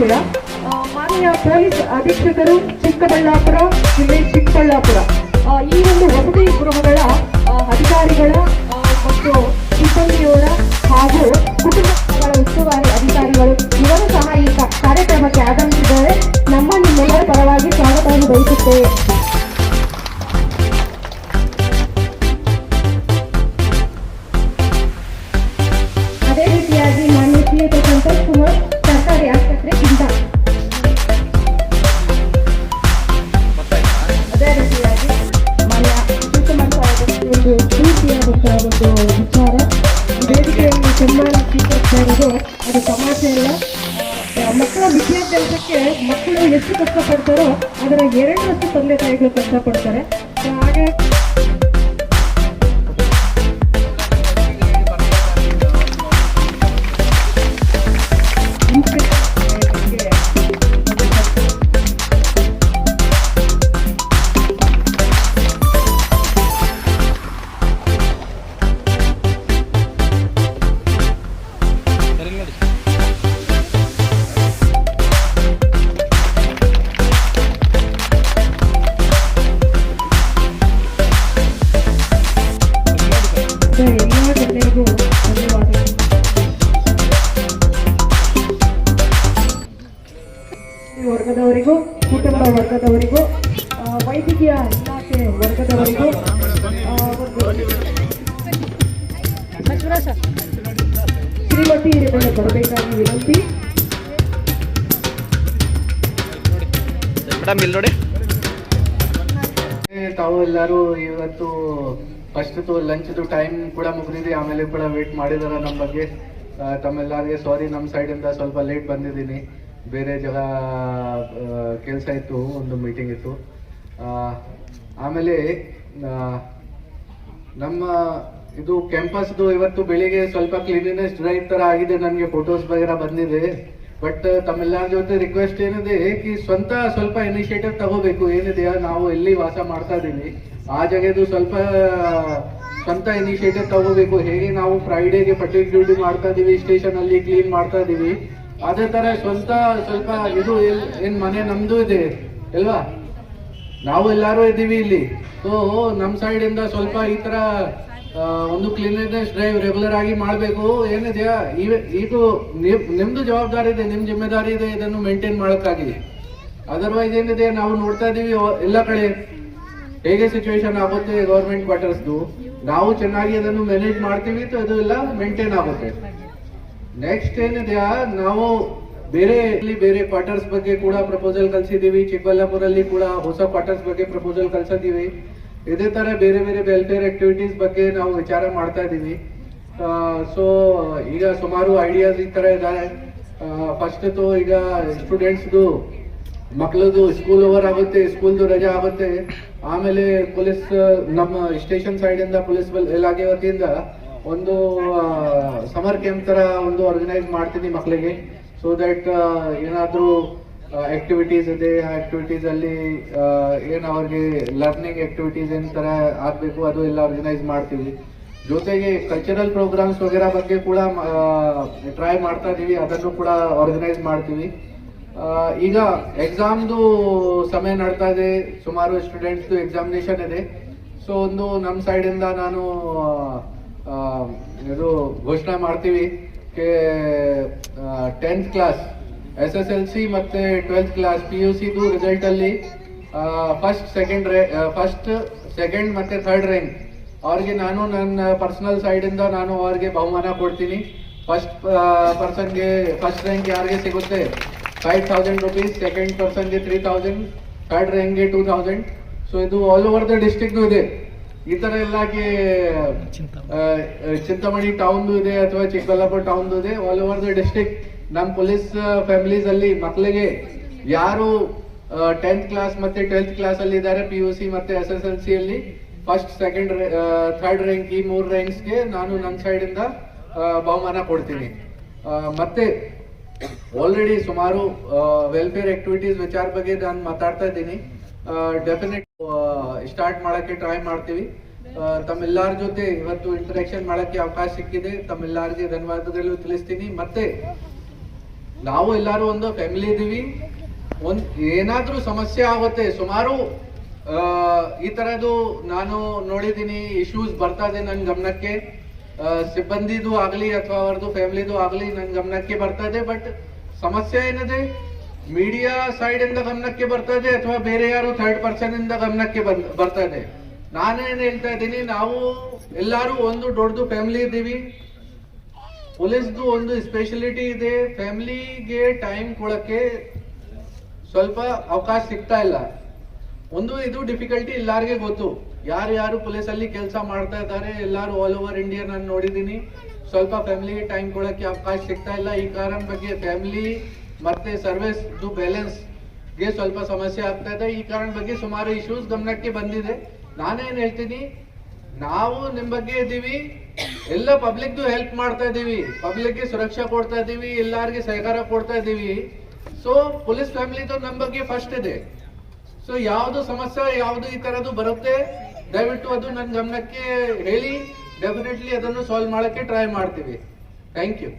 ವಿಷಯ ಮಾನ್ಯ ಪೊಲೀಸ್ ಅಧೀಕ್ಷಕರು ಚಿಕ್ಕಬಳ್ಳಾಪುರ ಜಿಲ್ಲೆ ಚಿಕ್ಕಬಳ್ಳಾಪುರ. ಈ ಒಂದು ವಸತಿ ಗೃಹಗಳ ಅಧಿಕಾರಿಗಳ ಇಲ್ಲ ಮಕ್ಕಳ ವಿದ್ಯಾಭ್ಯಾಸಕ್ಕೆ ಮಕ್ಕಳು ಎಷ್ಟು ಕಷ್ಟಪಡ್ತಾರೋ ಅದರ ಎರಡರಷ್ಟು ತಂದೆ ತಾಯಿಗಳು ಕಷ್ಟಪಡ್ತಾರೆ. ಹಾಗೆ ವರ್ಗದವರಿಗೂ ಕುಟುಂಬ ವರ್ಗದವರಿಗೂ ವೈದ್ಯಕೀಯ ಇಲಾಖೆ ವರ್ಗದವರಿಗೂ ಶ್ರೀಮತಿ ಹಿರಿಮನೆ ಬರಬೇಕಾಗಿ ವಿನಂತಿ. ಮೇಡಮ್ ಇಲ್ಲಿ ನೋಡಿ. ತಾವು ಎಲ್ಲರೂ ಇವತ್ತು ಫಸ್ಟ್ ಲಂಚ್ದು ಟೈಮ್ ಕೂಡ ಮುಗಿದಿದೆ ಆಮೇಲೆ ಕೂಡ ವೇಟ್ ಮಾಡಿದಾರ ನಮ್ಮ ಬಗ್ಗೆ. ತಮ್ಮೆಲ್ಲರಿಗೆ ಸಾರಿ ನಮ್ಮ ಸೈಡಿಂದ ಸ್ವಲ್ಪ ಲೇಟ್ ಬಂದಿದ್ದೀನಿ. ಬೇರೆ ಜಗ ಕೆಲಸ ಇತ್ತು, ಒಂದು ಮೀಟಿಂಗ್ ಇತ್ತು. ಆಮೇಲೆ ನಮ್ಮ ಇದು ಕ್ಯಾಂಪಸ್ದು ಇವತ್ತು ಬೆಳಿಗ್ಗೆ ಸ್ವಲ್ಪ ಕ್ಲೀನಿನೆಸ್ ಡ್ರೈವ್ ತರ ಆಗಿದೆ, ನನಗೆ ಫೋಟೋಸ್ ಬಗ್ಗೆ ಬಂದಿದೆ. ಬಟ್ ತಮ್ಮೆಲ್ಲರ ಜೊತೆ ರಿಕ್ವೆಸ್ಟ್ ಏನಿದೆ ಕಿ ಸ್ವಂತ ಸ್ವಲ್ಪ ಇನಿಷಿಯೇಟಿವ್ ತಗೋಬೇಕು. ಏನಿದೆಯಾ, ನಾವು ಎಲ್ಲಿ ವಾಸ ಮಾಡ್ತಾ ಇದ್ದೀವಿ ಆ ಜಾಗದ್ದು ಸ್ವಲ್ಪ, ಸ್ವಂತ ಇನಿಷಿಯೇಟಿವ್ ತಗೋಬೇಕು. ಹೇಗೆ ನಾವು ಫ್ರೈಡೇಗೆ ಪಟ್ಟಿ ಡ್ಯೂಟಿ ಮಾಡ್ತಾ ಇದೀವಿ ಸ್ಟೇಷನ್ ಅಲ್ಲಿ ಕ್ಲೀನ್ ಮಾಡ್ತಾ ಇದೀವಿ. ಅದೇ ತರ ಸ್ವಂತ ಸ್ವಲ್ಪ ಇದು ಏನ್ ಮನೆ ನಮ್ದು ಇದೆ, ಅಲ್ವಾ? ನಾವು ಎಲ್ಲರೂ ಇದ್ದೀವಿ ಇಲ್ಲಿ. ಸೊ ನಮ್ಮ ಸೈಡ್ ಇಂದ ಸ್ವಲ್ಪ ಈ ತರ ಒಂದು ಕ್ಲೀನ್ನೆಸ್ ಡ್ರೈವ್ ರೆಗ್ಯುಲರ್ ಆಗಿ ಮಾಡಬೇಕು. ಏನಿದೆಯಾ ಇದು ನಿಮ್- ನಿಮ್ದು ಜವಾಬ್ದಾರಿ ಇದೆ, ನಿಮ್ ಜಿಮ್ಮೆದಾರಿ ಇದೆ, ಇದನ್ನು ಮೇಂಟೈನ್ ಮಾಡೋಕ್ಕಾಗಿ. ಅದರ್ವೈಸ್ ಏನಿದೆ, ನಾವು ನೋಡ್ತಾ ಇದೀವಿ ಎಲ್ಲ ಕಡೆ. ಹೇಗೆ ಸಿಚುವೇಶನ್ ಆಗುತ್ತೆ ಗೌರ್ಮೆಂಟ್ ಕ್ವಾರ್ಟರ್ಸ್ದು ನಾವು ಚೆನ್ನಾಗಿ ಅದನ್ನು ಮ್ಯಾನೇಜ್ ಮಾಡ್ತೀವಿ ಅದು ಎಲ್ಲ ಮೇಂಟೈನ್ ಆಗುತ್ತೆ. ನೆಕ್ಸ್ಟ್ ಏನಿದೆಯಾ ನಾವು ಬೇರೆ ಬೇರೆ ಕ್ವಾರ್ಟರ್ಸ್ ಬಗ್ಗೆ ಕೂಡ ಪ್ರಪೋಸಲ್ ಕಳ್ಸಿದೀವಿ ಚಿಕ್ಕಬಳ್ಳಾಪುರಲ್ಲಿ ಕೂಡ ಹೊಸ ಕ್ವಾರ್ಟರ್ಸ್ ಬಗ್ಗೆ ಪ್ರಪೋಸಲ್ ಕಳ್ಸಿದ್ದೀವಿ. ಇದೇ ತರ ಬೇರೆ ಬೇರೆ ವೆಲ್ಫೇರ್ ಆಕ್ಟಿವಿಟೀಸ್ ಬಗ್ಗೆ ನಾವು ವಿಚಾರ ಮಾಡ್ತಾ ಇದೀವಿ ಸೊ ಈಗ ಸುಮಾರು ಐಡಿಯಾಸ್ ಈ ತರ ಇದ್ದಾರೆ ಫಸ್ಟ್ ಈಗ ಸ್ಟೂಡೆಂಟ್ಸ್ದು ಮಕ್ಕಳದು ಸ್ಕೂಲ್ ಓವರ್ ಆಗುತ್ತೆ ಸ್ಕೂಲ್ದು ರಜಾ ಆಗುತ್ತೆ. ಆಮೇಲೆ ಪೊಲೀಸ್, ನಮ್ಮ ಸ್ಟೇಷನ್ ಸೈಡ್ ಇಂದ ಪೊಲೀಸ್ ಇಲಾಖೆ ವತಿಯಿಂದ ಒಂದು ಸಮರ್ ಕ್ಯಾಂಪ್ ತರ ಒಂದು ಆರ್ಗನೈಸ್ ಮಾಡ್ತೀನಿ ಮಕ್ಕಳಿಗೆ ಸೊ ದಟ್ ಏನಾದರೂ ಆಕ್ಟಿವಿಟೀಸ್ ಇದೆ ಆ ಆಕ್ಟಿವಿಟೀಸ್ ಅಲ್ಲಿ ಆ, ಏನ್ ಅವ್ರಿಗೆ ಲರ್ನಿಂಗ್ ಆಕ್ಟಿವಿಟೀಸ್ ಏನ್ ತರ ಆಗ್ಬೇಕು ಅದು ಎಲ್ಲ ಆರ್ಗನೈಸ್ ಮಾಡ್ತೀವಿ. ಜೊತೆಗೆ ಕಲ್ಚರಲ್ ಪ್ರೋಗ್ರಾಮ್ಸ್ ವಗೇರ ಬಗ್ಗೆ ಕೂಡ ಟ್ರೈ ಮಾಡ್ತಾ ಇದೀವಿ ಅದನ್ನು ಕೂಡ ಆರ್ಗನೈಸ್ ಮಾಡ್ತೀವಿ. ಈಗ ಎಕ್ಸಾಮ್ದು ಸಮಯ ನಡ್ತಾ ಇದೆ ಸುಮಾರು ಸ್ಟೂಡೆಂಟ್ಸ್ದು ಎಕ್ಸಾಮಿನೇಷನ್ ಇದೆ. ಸೊ ಒಂದು ನಮ್ಮ ಸೈಡಿಂದ ನಾನು ಇದು ಘೋಷಣೆ ಮಾಡ್ತೀವಿ tenth class S S L C ಮತ್ತೆ ಟ್ವೆಲ್ತ್ ಕ್ಲಾಸ್ ಪಿ ಯು ಸಿದು ರಿಸಲ್ಟಲ್ಲಿ ಫಸ್ಟ್ ಸೆಕೆಂಡ್ ಫಸ್ಟ್ ಸೆಕೆಂಡ್ ಮತ್ತೆ ಥರ್ಡ್ ರ್ಯಾಂಕ್ ಅವ್ರಿಗೆ ನಾನು ನನ್ನ ಪರ್ಸನಲ್ ಸೈಡ್ ಇಂದ ನಾನು ಅವ್ರಿಗೆ ಬಹುಮಾನ ಕೊಡ್ತೀನಿ. ಫಸ್ಟ್ ಪರ್ಸನ್ಗೆ ಫಸ್ಟ್ ರ್ಯಾಂಕ್ ಯಾರಿಗೆ ಸಿಗುತ್ತೆ? ಫೈವ್ ಥೌಸಂಡ್ ರುಪೀಸ್ ಸೆಕೆಂಡ್ ಪರ್ಸನ್ಗೆ ತ್ರೀ ಥೌಸಂಡ್ ಥರ್ಡ್ ರ್ಯಾಂಕ್ಗೆ ಟೂ ಥೌಸಂಡ್ ಸೊ ಇದು ಆಲ್ ಓವರ್ ದ ಡಿಸ್ಟಿಕ್ದು ಇದೆ. ಈ ತರ ಎಲ್ಲಾಗಿ ಚಿಂತಾಮಣಿ ಟೌನ್ ಇದೆ ಅಥವಾ ಚಿಕ್ಕಬಳ್ಳಾಪುರ ಟೌನ್ ಇದೆ ಆಲ್ ಓವರ್ ದ ಡಿಸ್ಟಿಕ್ ನಮ್ಮ ಪೊಲೀಸ್ ಫ್ಯಾಮಿಲೀಸ್ ಅಲ್ಲಿ ಮಕ್ಕಳಿಗೆ ಯಾರು ಟೆಂತ್ ಕ್ಲಾಸ್ ಮತ್ತೆ ಟ್ವೆಲ್ತ್ ಕ್ಲಾಸ್ ಅಲ್ಲಿ ಇದ್ದಾರೆ ಪಿ ಯು ಸಿ ಮತ್ತೆ ಎಸ್ ಎಸ್ ಎಲ್ ಸಿ ಅಲ್ಲಿ ಫಸ್ಟ್ ಸೆಕೆಂಡ್ ಥರ್ಡ್ ರ್ಯಾಂಕ್ ಈ ಮೂರು ರ್ಯಾಂಕ್ಸ್ಗೆ ನಾನು ನನ್ನ ಸೈಡ್ ಇಂದ ಬಹುಮಾನ ಕೊಡ್ತೀನಿ. ಮತ್ತೆ ಆಲ್ರೆಡಿ ಸುಮಾರು ವೆಲ್ಫೇರ್ ಆಕ್ಟಿವಿಟೀಸ್ ವಿಚಾರ ಬಗ್ಗೆ ನಾನು ಮಾತಾಡ್ತಾ ಇದ್ದೀನಿ. ಡೆಫಿನೆಟ್ ಸ್ಟಾರ್ಟ್ ಮಾಡಕ್ಕೆ ಟ್ರೈ ಮಾಡ್ತೀವಿ. ತಮ್ಮೆಲ್ಲರ ಜೊತೆ ಇವತ್ತು ಇಂಟರಾಕ್ಷನ್ ಮಾಡಕ್ಕೆ ಅವಕಾಶ ಸಿಕ್ಕಿದೆ. ತಮ್ಮೆಲ್ಲರಿಗೆ ಧನ್ಯವಾದಗಳು ತಿಳಿಸ್ತೀನಿ. ಮತ್ತೆ, ನಾವು ಎಲ್ಲರೂ ಒಂದು ಫ್ಯಾಮಿಲಿ ಇದೀವಿ. ಒಂದ್, ಏನಾದ್ರೂ ಸಮಸ್ಯೆ ಆಗುತ್ತೆ, ಸುಮಾರು ಈ ಥರದ್ದು ನಾನು ನೋಡಿದ್ದೀನಿ ಇಶ್ಯೂಸ್ ಬರ್ತಾ ಇದೆ ನನ್ನ ಗಮನಕ್ಕೆ. ಸಿಬ್ಬಂದಿದು ಆಗಲಿ ಅಥವಾ ಅವ್ರದ್ದು ಫ್ಯಾಮಿಲಿದು ಆಗಲಿ ನನ್ನ ಗಮನಕ್ಕೆ ಬರ್ತಾ ಇದೆ ಬಟ್ ಸಮಸ್ಯೆ ಏನಿದೆ? ಮೀಡಿಯಾ ಸೈಡ್ ಇಂದ ಗಮನಕ್ಕೆ ಬರ್ತಾ ಇದೆ ಅಥವಾ ಬೇರೆ ಯಾರು ಥರ್ಡ್ ಪರ್ಸನ್ ಇಂದ ಗಮನಕ್ಕೆ ಇದೆ? ನಾನೇನ್ ಹೇಳ್ತಾ ಇದ್ದೀನಿ, ನಾವು ಎಲ್ಲರೂ ಒಂದು ದೊಡ್ಡದು ಫ್ಯಾಮಿಲಿ ಇದ್ದೀವಿ. ಪೊಲೀಸ್ದು ಒಂದು ಸ್ಪೆಷಲಿಟಿ ಇದೆ. ಫ್ಯಾಮಿಲಿಗೆ ಟೈಮ್ ಕೊಡಕ್ಕೆ ಸ್ವಲ್ಪ ಅವಕಾಶ ಸಿಗ್ತಾ ಇಲ್ಲ. ಒಂದು ಇದು ಡಿಫಿಕಲ್ಟಿ ಎಲ್ಲರಿಗೆ ಗೊತ್ತು. ಯಾರು ಯಾರು ಪೊಲೀಸ್ ಅಲ್ಲಿ ಕೆಲಸ ಮಾಡ್ತಾ ಇದ್ದಾರೆ, ಎಲ್ಲಾರು ಆಲ್ ಓವರ್ ಇಂಡಿಯಾ ನಾನು ನೋಡಿದ್ದೀನಿ. ಸ್ವಲ್ಪ ಫ್ಯಾಮಿಲಿಗೆ ಟೈಮ್ ಕೊಡಕ್ಕೆ ಅವಕಾಶ ಸಿಗ್ತಾ ಇಲ್ಲ. ಈ ಕಾರಣ ಬಗ್ಗೆ ಫ್ಯಾಮಿಲಿ ಮತ್ತೆ ಸರ್ವಿಸ್ ಬ್ಯಾಲೆನ್ಸ್ಗೆ ಸ್ವಲ್ಪ ಸಮಸ್ಯೆ ಆಗ್ತಾ ಇದೆ. ಈ ಕಾರಣ ಬಗ್ಗೆ ಸುಮಾರು ಇಶ್ಯೂಸ್ ಗಮನಕ್ಕೆ ಬಂದಿದೆ. ನಾನೇನು ಹೇಳ್ತೀನಿ? ನಾವು ನಿಮ್ಮ ಬಗ್ಗೆ ಇದ್ದೀವಿ ಎಲ್ಲ ಪಬ್ಲಿಕ್ದು ಹೆಲ್ಪ್ ಮಾಡ್ತಾ ಇದ್ದೀವಿ ಪಬ್ಲಿಕ್ಗೆ ಸುರಕ್ಷಾ ಕೊಡ್ತಾ ಇದ್ದೀವಿ ಎಲ್ಲರಿಗೆ ಸಹಕಾರ ಕೊಡ್ತಾ ಇದ್ದೀವಿ ಸೊ ಪೊಲೀಸ್ ಫ್ಯಾಮಿಲಿದು ನಮ್ ಬಗ್ಗೆ ಫಸ್ಟ್ ಇದೆ. ಸೊ ಯಾವುದು ಸಮಸ್ಯೆ, ಯಾವುದು ಈ ಥರದ್ದು ಬರುತ್ತೆ, ದಯವಿಟ್ಟು ಅದು ನನ್ನ ಗಮನಕ್ಕೆ ಹೇಳಿ. ಡೆಫಿನೆಟ್ಲಿ ಅದನ್ನು ಸಾಲ್ವ್ ಮಾಡಕ್ಕೆ ಟ್ರೈ ಮಾಡ್ತೀವಿ. Thank you